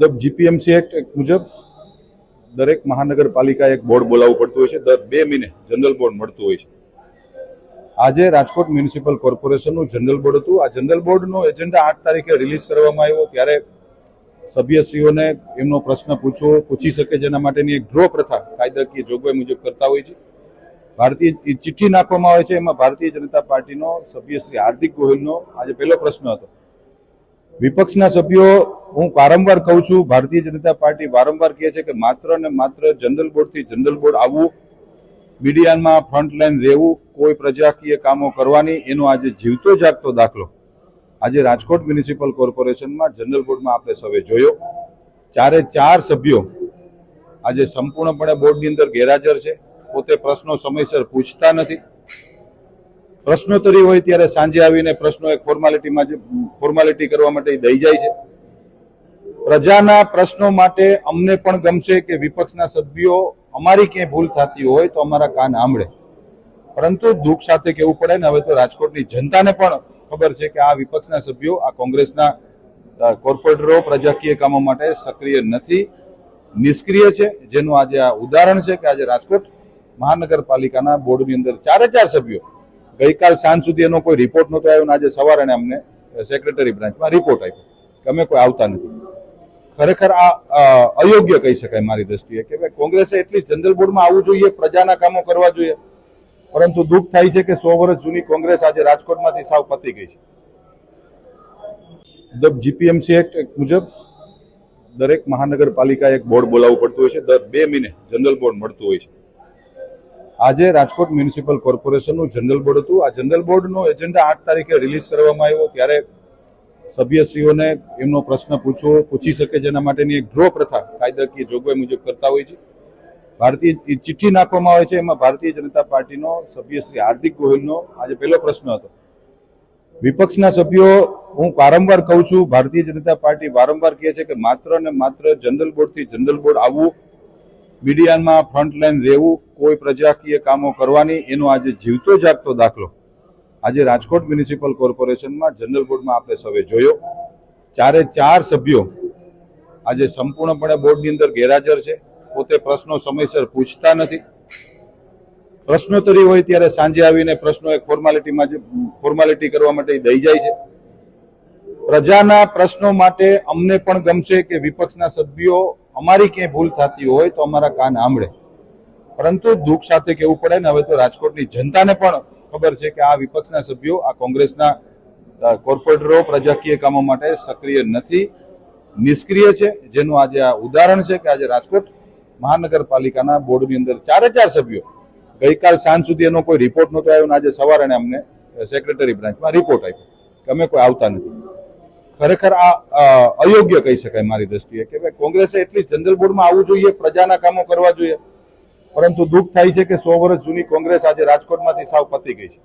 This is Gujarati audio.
ધ જીપીએમસી એક્ટ મુજબ દરેક મહાનગરપાલિકા એક બોર્ડ બોલાવવું પડતું હોય છે દર બે મહિને જનરલ બોર્ડ મળતું હોય છે આજે રાજકોટ મ્યુનિસિપલ કોર્પોરેશનનું જનરલ બોર્ડ હતું। આ જનરલ બોર્ડનો એજન્ડા આઠ તારીખે રિલીઝ કરવામાં આવ્યો, ત્યારે સભ્યશ્રીઓને એમનો પ્રશ્ન પૂછવો, પૂછી શકે જેના માટેની એક ડ્રો પ્રથા કાયદાકીય જોગવાઈ મુજબ કરતા હોય છે। ભારતીય ચિઠ્ઠી નાખવામાં આવે છે, એમાં ભારતીય જનતા પાર્ટીનો સભ્યશ્રી હાર્દિક ગોહિલનો આજે પહેલો પ્રશ્ન હતો। વિપક્ષના સભ્યો, હું વારંવાર કહું છું, ભારતીય જનતા પાર્ટી વારંવાર કહે છે કે માત્ર ને માત્ર જનરલ બોર્ડથી જનરલ બોર્ડ આવવું, મીડિયામાં ફ્રન્ટલાઈન રહેવું, કોઈ પ્રજાકીય કામો કરવાની, એનો આજે જીવતો જાગતો દાખલો. આજે રાજકોટ મ્યુનિસિપલ કોર્પોરેશનમાં જનરલ બોર્ડમાં આપણે સૌએ જોયો. ચારે ચાર સભ્યો આજે સંપૂર્ણપણે બોર્ડની અંદર ગેરહાજર છે. પોતે પ્રશ્નો સમયસર પૂછતા નથી. પ્રશ્નોત્તરી હોય ત્યારે સાંજે આવીને પ્રશ્નો એક ફોર્માલિટીમાં જે ફોર્માલિટી કરવા માટે દઈ જાય છે. પ્રજાના પ્રશ્નો માટે અમને પણ ગમશે કે વિપક્ષના સભ્યો અમારી ક્યાંય ભૂલ થતી હોય તો અમારા કાન આંબળે. પરંતુ દુઃખ સાથે કહેવું પડે ને હવે તો રાજકોટની જનતાને પણ ખબર છે કે આ વિપક્ષના સભ્યો આ કોંગ્રેસના કોર્પોરેટરો પ્રજાકીય કામો માટે સક્રિય નથી, નિષ્ક્રિય છે. જેનું આજે આ ઉદાહરણ છે કે આજે રાજકોટ મહાનગરપાલિકાના બોર્ડની અંદર ચારે ચાર સભ્યો ગઈકાલ સાંજ સુધી એનો કોઈ રિપોર્ટ નહોતો આવ્યો અને આજે સવારે અમને સેક્રેટરી બ્રાન્ચમાં રિપોર્ટ આપ્યો કે અમે કોઈ આવતા નથી. ખરેખર આ અયોગ્ય કહી શકાય મારી દ્રષ્ટિએ કે ભાઈ કોંગ્રેસે એટલી જનરલ બોર્ડમાં આવવું જોઈએ, પ્રજાના કામો કરવા જોઈએ. પરંતુ દુઃખ થાય છે કે સો વર્ષ જૂની કોંગ્રેસ આજે રાજકોટમાંથી સાવ પતી ગઈ છે. ધ જીપીએમસી એક્ટ મુજબ દરેક મહાનગરપાલિકા એક બોર્ડ બોલાવવું પડતું હોય છે. દર બે મહિને જનરલ બોર્ડ મળતું હોય છે. આજે રાજકોટ મ્યુનિસિપલ કોર્પોરેશનનું જનરલ બોર્ડ હતું. આ જનરલ બોર્ડનો એજન્ડા આઠ તારીખે રિલીઝ કરવામાં આવ્યો. ત્યારે સભ્યશ્રીઓને એમનો પ્રશ્ન પૂછવો, પૂછી શકે જેના માટેની એક ડ્રો પ્રથા કાયદાકીય જોગવાઈ મુજબ કરતા હોય છે. ભારતીય ચિઠ્ઠી નાખવામાં આવે છે. એમાં ભારતીય જનતા પાર્ટીનો સભ્ય શ્રી હાર્દિક ગોહિલનો આજે પહેલો પ્રશ્ન હતો. વિપક્ષના સભ્યો, હું વારંવાર કહું છું, ભારતીય જનતા પાર્ટી વારંવાર કહે છે કે માત્ર ને માત્ર જનરલ બોર્ડથી જનરલ બોર્ડ આવવું મીડિયામાં ફ્રન્ટલાઈન રહેવું, કોઈ પ્રજાકીય કામો કરવાની, એનો આજે જીવતો જાગતો દાખલો. આજે રાજકોટ મ્યુનિસિપલ કોર્પોરેશનમાં જનરલ બોર્ડમાં આપણે સૌએ જોયો. ચારે ચાર સભ્યો આજે સંપૂર્ણપણે બોર્ડની અંદર ગેરહાજર છે. પોતે પ્રશ્નો સમયસર પૂછતા નથી. પ્રશ્નોત્તરી હોય ત્યારે સાંજે આવીને પ્રશ્નો એક ફોર્માલિટીમાં જે ફોર્માલિટી કરવા માટે દઈ જાય છે. પ્રજાના પ્રશ્નો માટે અમને પણ ગમશે કે વિપક્ષના સભ્યો અમારી ક્યાંય ભૂલ થતી હોય તો અમારા કાન આંબળે પરંતુ દુઃખ સાથે કહેવું પડે ને, હવે તો રાજકોટની જનતાને પણ ખબર છે કે આ વિપક્ષના સભ્યો, આ કોંગ્રેસના કોર્પોરેટરો પ્રજાકીય કામો માટે સક્રિય નથી, નિષ્ક્રિય છે. જેનું આજે આ ઉદાહરણ છે કે આજે રાજકોટ મહાનગરપાલિકાના બોર્ડની અંદર ચારે ચાર સભ્યો, ગઈકાલ સાંજ સુધી એનો કોઈ રિપોર્ટ નહોતો આવ્યો અને આજે સવારે અમને સેક્રેટરી બ્રાન્ચમાં રિપોર્ટ આપ્યો કે અમે કોઈ આવતા નથી. ખરેખર આ અયોગ્ય કહી શકાય મારી દ્રષ્ટિએ કે ભાઈ કોંગ્રેસે એટલી જનરલ બોર્ડમાં આવવું જોઈએ, પ્રજાના કામો કરવા જોઈએ. પરંતુ દુઃખ થાય છે કે સો વર્ષ જૂની કોંગ્રેસ આજે રાજકોટમાંથી સાવ પતી ગઈ છે.